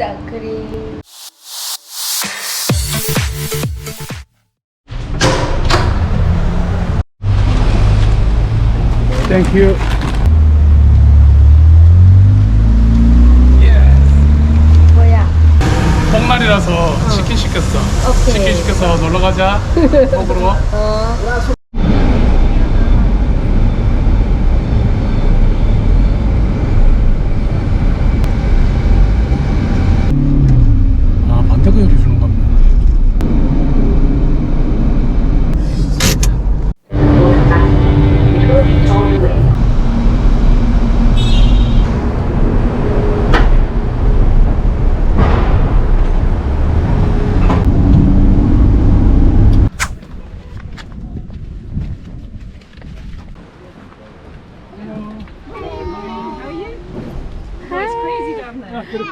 선크림. 땡큐. 뭐야? 복날이라서 치킨 시켰어. 오케이. 치킨 시켜서 놀러 가자. 먹으러. 어. 아 반대가 열어주는 겁니다.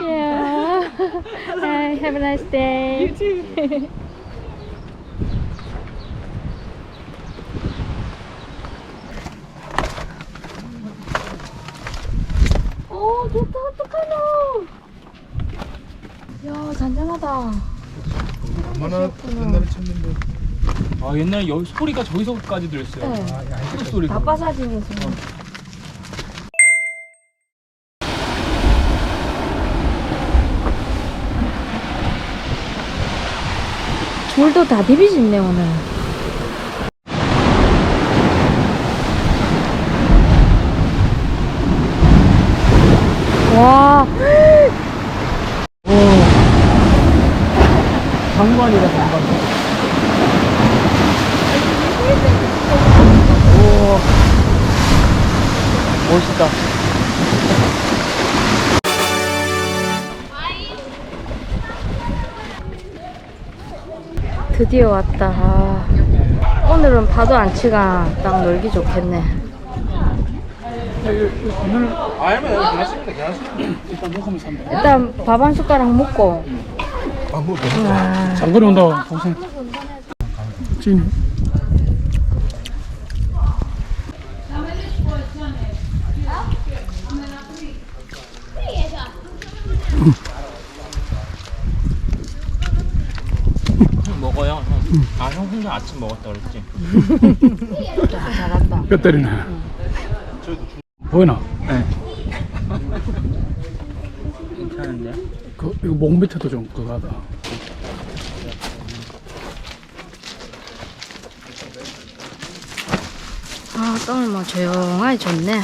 Yeah. Hi, have a nice day. You too. 오, 좋다. 어떡하노? 야, 잔잔하다. 얼마나 옛날에 쳤는데 아 옛날에 여, 소리가 저기서까지 들렸어요. 네. 소리 소리가. 바빠 사진에서. 줄도 다 디비집네 오늘. 와, 오. 장관이다 장관. 오. 멋있다. 드디어 왔다. 아, 오늘은 파도 안 치가 딱 놀기 좋겠네. 일단 밥 한 숟가락 먹고. 아뭐 와, 장거리 온다고 고생. 찐. 먹어요. 아, 형 혼자 아침 먹었다 그랬지? 잘한다. 뼈 때리네. 보이나? 네. 괜찮은데? 그 이거 목 밑에도 좀 그거 하다. 아, 오늘 뭐 조용하게 좋네.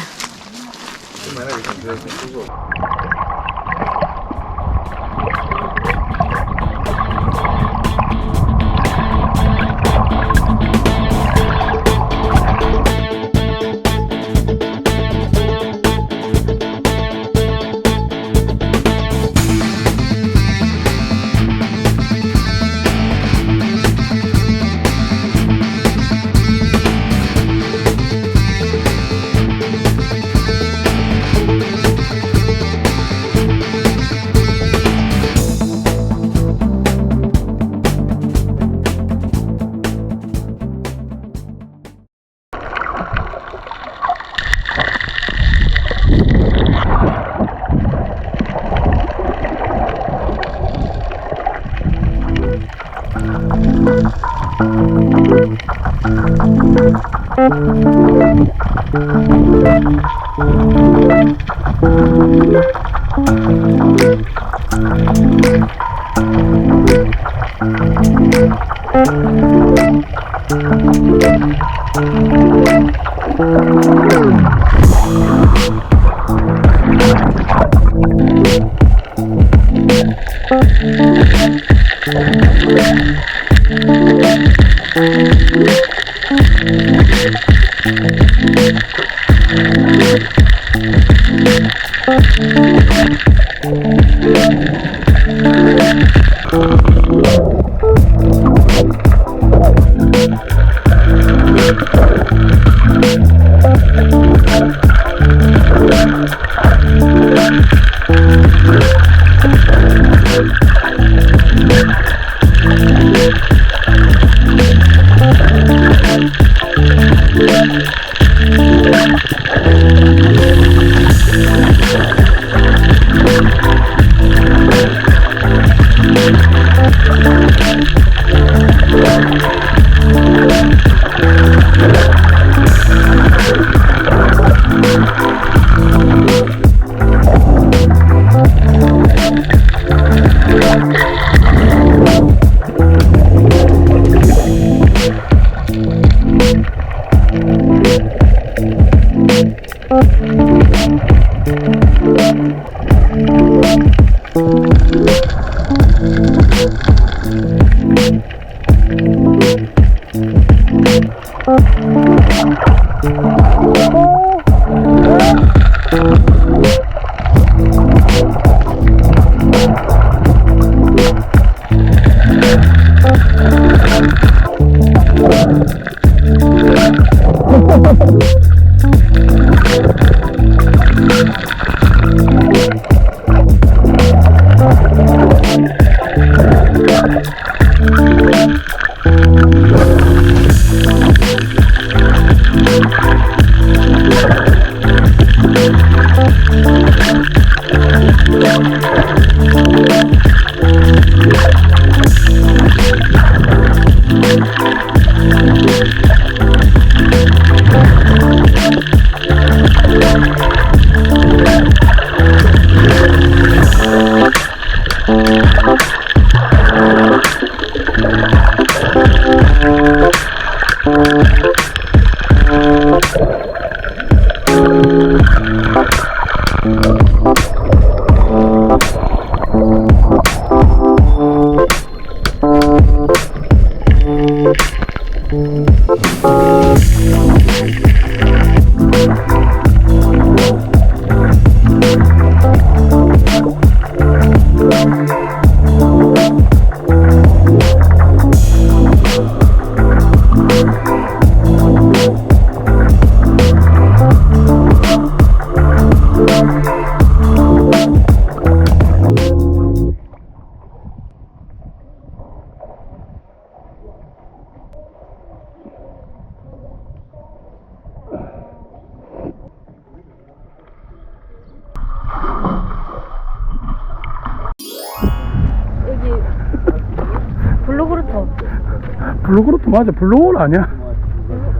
블루그루트 맞아. 블루홀 아니야?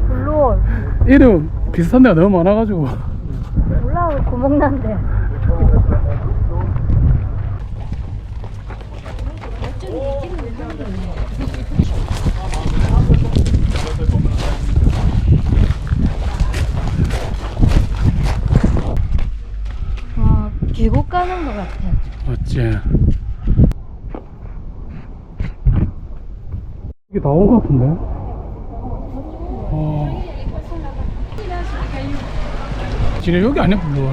블루홀. 이름 비슷한 데가 너무 많아가지고. 몰라 구멍 난데. 와 계곡 가는 것 같아. 맞지? 이게 다온것 같은데? 어. 지금 여기 아니야 블루홀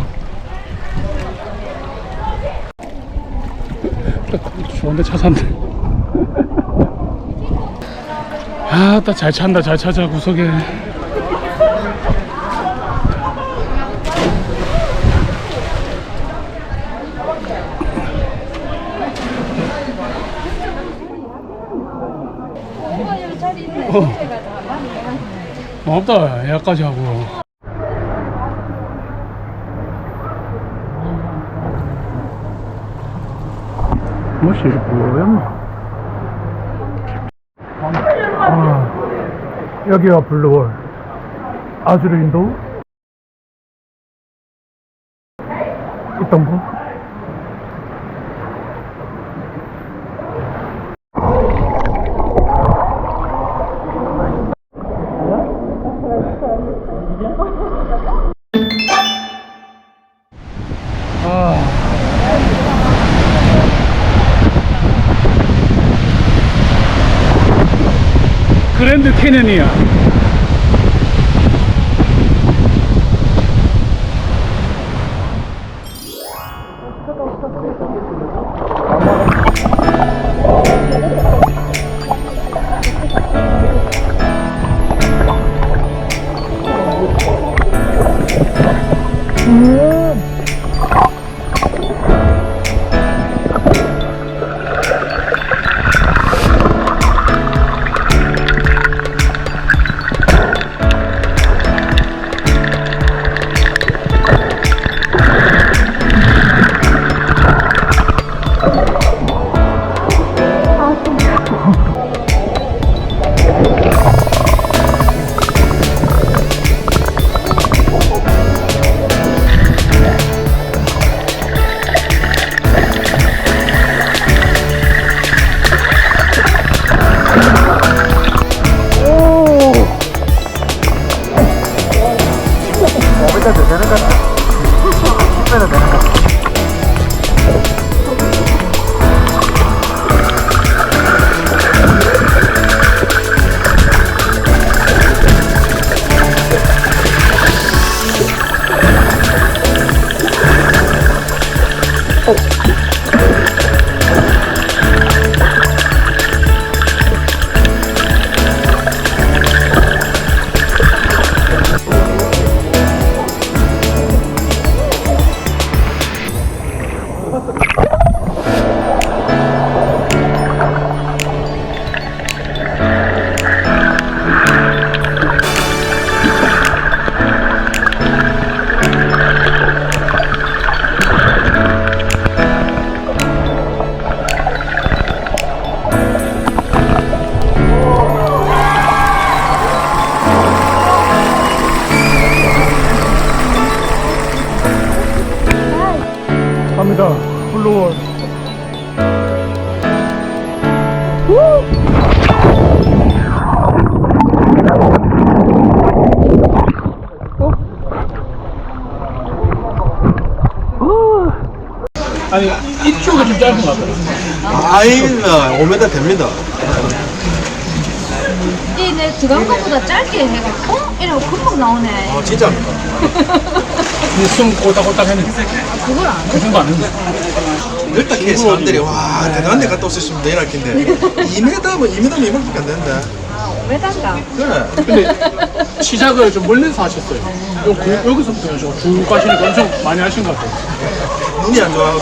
좋은데 차 산대 아따 잘 찬다 잘 찾아 구석에 어. 고맙다 예약까지 하고. 뭐시 뭐였나 아, 여기가 블루홀. 아주르 인도? 있던 곳 그랜 5m 됩니다 이내 들어간 것보다 짧게 해갖고 어? 이러고 금방 나오네. 아 진짜입니다 근데 숨 꼬딱꼬딱 했는데 그걸 안 해. 그 정도 안 했는데. 일단 그 사람들이 와 대단한 데 갔다 오셨습니다 이럴 텐데 2m면 2m면 이만밖에 안 되는데 아, 5m인가? 그래 근데 시작을 좀 멀리서 하셨어요. 요, 그, 여기서부터 쭉 가시니까 엄청 많이 하신 것 같아요. 눈이 안 좋아하고